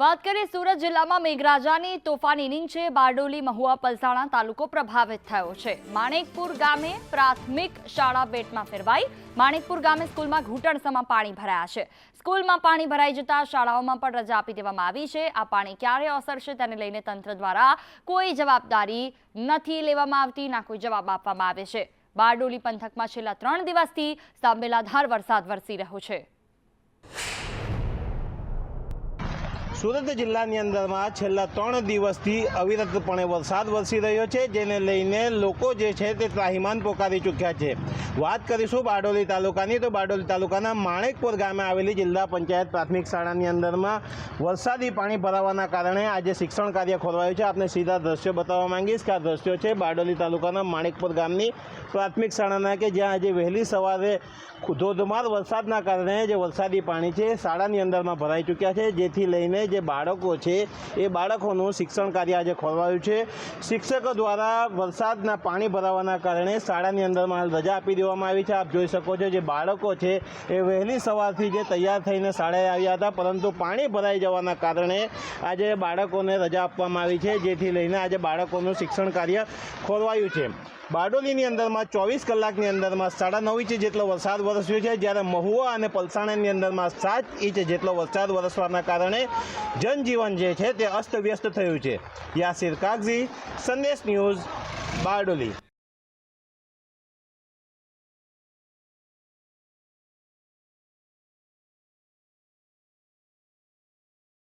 વાત કરીએ સુરત જિલ્લામાં મેઘરાજાની તોફાની છે. બારડોલી, મહુવા, પલસાણા તાલુકો પ્રભાવિત થયો છે. માણેકપુર ગામે પ્રાથમિક શાળા બેટમાં ફેરવાઈ. માણેકપુર ગામે સ્કૂલમાં ઘૂંટણસમાં પાણી ભરાયા છે. સ્કૂલમાં પાણી ભરાઈ જતા શાળાઓમાં પણ રજા આપી દેવામાં આવી છે. આ પાણી ક્યારે ઓસરશે તેને લઈને તંત્ર દ્વારા કોઈ જવાબદારી નથી લેવામાં આવતી, ના કોઈ જવાબ આપવામાં આવે છે. બારડોલી પંથકમાં છેલ્લા ત્રણ દિવસથી સાંભેલાધાર વરસાદ વરસી રહ્યો છે. સુરત જિલ્લાની અંદરમાં છેલ્લા ત્રણ દિવસથી અવિરતપણે વરસાદ વરસી રહ્યો છે, જેને લઈને લોકો જે છે તે ત્રાહિમાન પોકારી ચૂક્યા છે. વાત કરીશું બારડોલી તાલુકાની. તો બારડોલી તાલુકાના માણેકપુર ગામે આવેલી જિલ્લા પંચાયત પ્રાથમિક શાળાની અંદરમાં વરસાદી પાણી ભરાવાના કારણે આજે શિક્ષણ કાર્ય ખોરવાયું છે. આપને સીધા દ્રશ્યો બતાવવા માંગીશ કે આ દ્રશ્યો છે બારડોલી તાલુકાના માણેકપુર ગામની પ્રાથમિક શાળાના કે જ્યાં આજે વહેલી સવારે ધોધમાર વરસાદના કારણે જે વરસાદી પાણી છે, શાળાની અંદરમાં ભરાઈ ચૂક્યા છે. જેથી લઈને જે બાળકો છે, એ બાળકોનું શિક્ષણ કાર્ય આજે ખોરવાયું છે. શિક્ષકો દ્વારા વરસાદના પાણી ભરાવાના કારણે શાળાની અંદરમાં રજા આપી દેવામાં આવી છે. આપ જોઈ શકો છો જે બાળકો છે, એ વહેલી સવારથી જે તૈયાર થઈને શાળાએ આવ્યા હતા, પરંતુ પાણી ભરાઈ જવાના કારણે આજે બાળકોને રજા આપવામાં આવી છે, જેથી લઈને આજે બાળકોનું શિક્ષણ કાર્ય ખોરવાયું છે. બારડોલીની અંદરમાં ચોવીસ કલાકની અંદરમાં સાડા નવ ઇંચ જેટલો વરસાદ વરસ્યો છે, જ્યારે મહુવા અને પલસાણાની અંદરમાં સાત ઇંચ જેટલો વરસાદ વરસવાના કારણે જનજીવન જે છે તે અસ્તવ્યસ્ત થયું છે. યાસિર કાગઝી, સંદેશ ન્યૂઝ, બારડોલી.